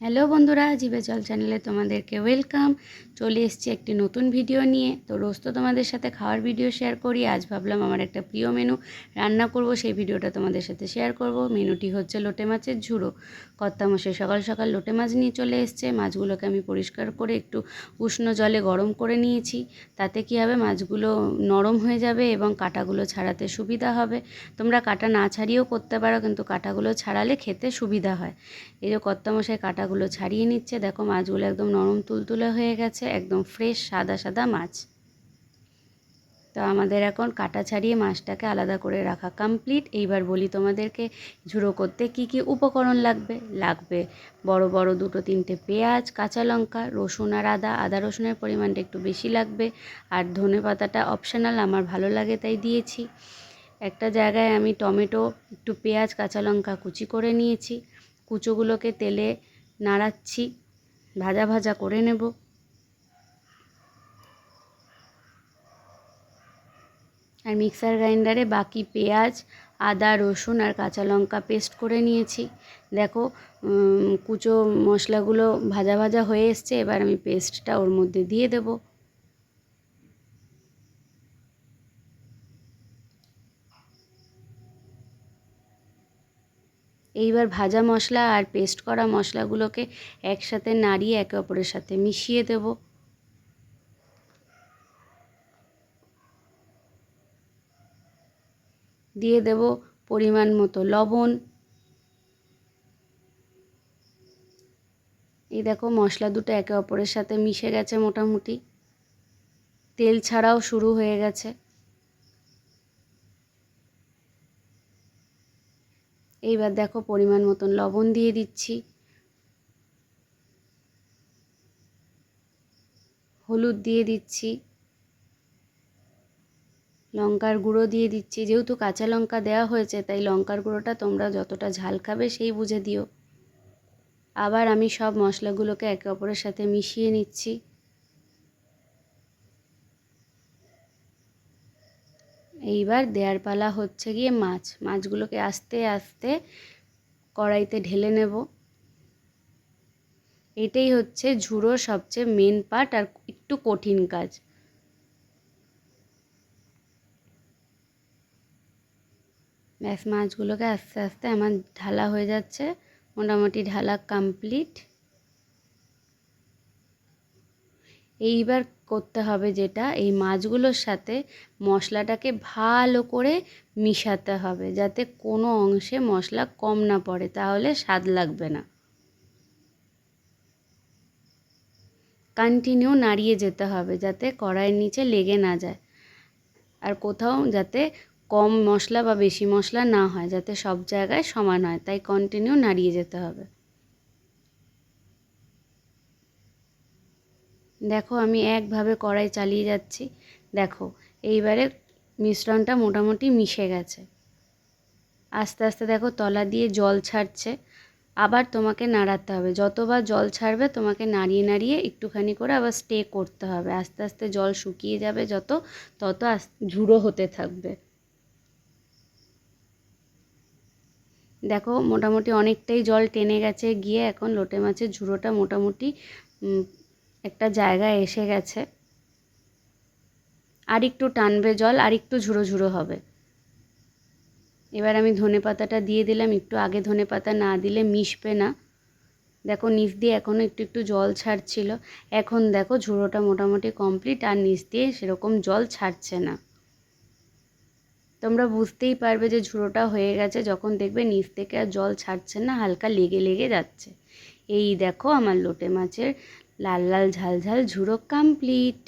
Hello বন্ধুরা, জিবে জল চ্যানেলে তোমাদেরকে ওয়েলকাম। চলে এসেছি একটি নতুন ভিডিও নিয়ে। তো রোজ তো তোমাদের সাথে খাওয়ার ভিডিও শেয়ার করি, আজ ভাবলাম আমার একটা প্রিয় মেনু রান্না করব, সেই ভিডিওটা তোমাদের সাথে শেয়ার করব। মেনুটি হচ্ছে লোটে মাছের ঝুড়ো। কর্তামশাই সকাল সকাল লোটে মাছ নিয়ে চলে এসছে। মাছগুলোকে আমি পরিষ্কার করে একটু উষ্ণ জলে গরম করে নিয়েছি। তাতে কী হবে, মাছগুলো নরম হয়ে যাবে এবং কাঁটাগুলো ছাড়াতে সুবিধা হবে। তোমরা কাঁটা না ছাড়িয়েও করতে পারো, কিন্তু কাঁটাগুলো ছাড়ালে খেতে সুবিধা হয়। এই যে কর্তামশাই কাঁটাগুলো ছাড়িয়ে নিচ্ছে। দেখো মাছগুলো একদম নরম তুলতুলে হয়ে গেছে, একদম ফ্রেশ সাদা সাদা মাছ। তো আমাদের এখন কাটা ছাড়িয়ে মাছটাকে আলাদা করে রাখা কমপ্লিট এইবার বলি তোমাদেরকে ঝুড়ো করতে কি কি উপকরণ লাগবে? লাগবে বড় বড় দুটো তিনটে পেঁয়াজ, কাঁচা লঙ্কা, রসুন আর আদা। আদা রসুনের পরিমাণটা একটু বেশি লাগবে আর ধনে পাতাটা অপশনাল আমার ভালো লাগে তাই দিয়েছি। একটা জায়গায় আমি টমেটো, একটু পেঁয়াজ, কাঁচা লঙ্কা কুচি করে নিয়েছি। কুচোগুলোকে তেলে নাড়াচ্ছি, ভাজা ভাজা করে নেব। আর মিক্সার গ্রাইন্ডারে বাকি পেঁয়াজ, আদা, রসুন আর কাঁচা লঙ্কা পেস্ট করে নিয়েছি। দেখো কুচো মশলাগুলো ভাজা ভাজা হয়ে এসছে, এবার আমি পেস্টটা ওর মধ্যে দিয়ে দেবো। এইবার ভাজা মশলা আর পেস্ট করা মশলাগুলোকে একসাথে নাড়িয়ে একে অপরের সাথে মিশিয়ে দেব। দিয়ে দেব পরিমাণ মতো লবণ। এই দেখো মশলা দুটো একে অপরের সাথে মিশে গেছে মোটামুটি। তেল ছাড়াও শুরু হয়ে গেছে। এইবার দেখো পরিমাণ মতন লবণ দিয়ে দিচ্ছি। হলুদ দিয়ে দিচ্ছি। লঙ্কার গুঁড়ো দিয়ে দিচ্ছি। যেহেতু কাঁচা লঙ্কা দেওয়া হয়েছে, তাই লঙ্কার গুঁড়োটা তোমরা যতটা ঝাল খাবে সেই বুঝে দিও। আবার আমি সব মশলাগুলোকে একে অপরের সাথে মিশিয়ে নিচ্ছি। এইবার দেয়ার পালা হচ্ছে গিয়ে মাছ। মাছগুলোকে আস্তে আস্তে কড়াইতে ঢেলে নেব। এটাই হচ্ছে ঝুড়োর সবচেয়ে মেন পার্ট আর একটু কঠিন কাজ। ব্যাস, মাছগুলোকে আস্তে আস্তে আমার ঢালা হয়ে যাচ্ছে। মোটামুটি ঢালা কমপ্লিট এইবার করতে হবে যেটা, এই মাছগুলোর সাথে মশলাটাকে ভালো করে মিশাতে হবে যাতে কোনো অংশে মশলা কম না পড়ে, তাহলে স্বাদ লাগবে না। কন্টিনিউ নাড়িয়ে যেতে হবে যাতে কড়াইয়ের নিচে লেগে না যায়। আর কোথাও যাতে কম মশলা বা বেশি মশলা না হয়, যাতে সব জায়গায় সমান হয়, তাই কন্টিনিউ নাড়িয়ে যেতে হবে। দেখো, আমি একভাবে কড়াই চালিয়ে যাচ্ছি। দেখো, এইবারে মিশ্রণটা মোটামুটি মিশে গেছে। আস্তে আস্তে দেখো, তলা দিয়ে জল ছাড়ছে। আবার তোমাকে নাড়াতে হবে। যতবার জল ছাড়বে, তোমাকে নাড়িয়ে নাড়িয়ে একটুখানি করে আবার স্টে করতে হবে। আস্তে আস্তে জল শুকিয়ে যাবে যত, তত ঝুড়ো হতে থাকবে। দেখো, মোটামুটি অনেকটাই জল টেনে গেছে। গিয়ে এখন লোটে মাছের ঝুড়োটা মোটামুটি একটা জায়গায় এসে গেছে। আর একটু টানবে জল, আর একটু ঝুড়ো ঝুড়ো হবে। এবার আমি ধনে পাতাটা দিয়ে দিলাম, একটু আগে ধনে পাতা না দিলে মিশবে না। দেখো, নিচ দিয়ে এখনও একটু একটু জল ছাড়ছিল। এখন দেখো, ঝুড়োটা মোটামুটি কমপ্লিট, আর নিচ দিয়ে সেরকম জল ছাড়ছে না। তোমরা বুঝতেই পারবে যে ঝুড়োটা হয়ে গেছে, যখন দেখবে নিচ থেকে আর জল ছাড়ছে না, হালকা লেগে লেগে যাচ্ছে। এই দেখো আমার লোটে মাছের লাল লাল ঝাল ঝাল ঝুড়ো কমপ্লিট